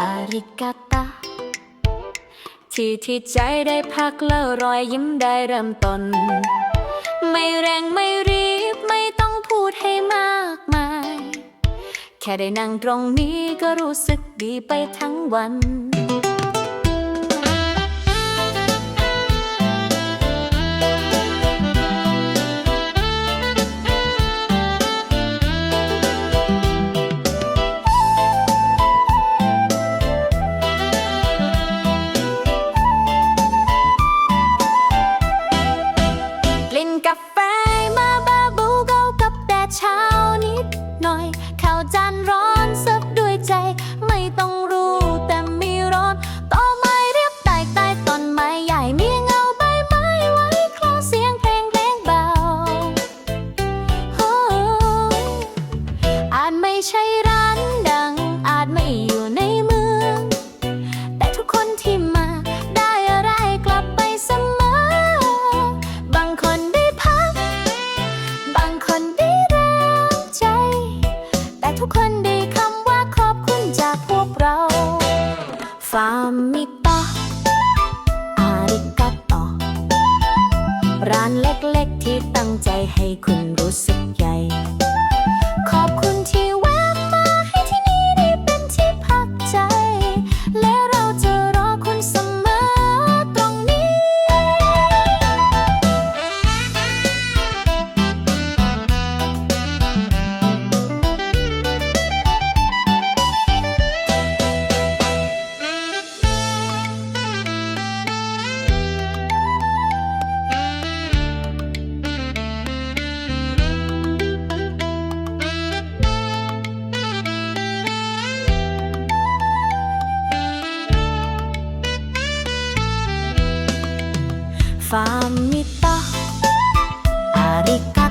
อาริกาตาที่ที่ใจได้พักแล้วรอยยิ้มได้เริ่มต้น ไม่แรงไม่รีบไม่ต้องพูดให้มากมาย แค่ได้นั่งตรงนี้ก็รู้สึกดีไปทั้งวัน จานร้อนซับด้วยใจ ไม่ต้อง Fami fam mita arika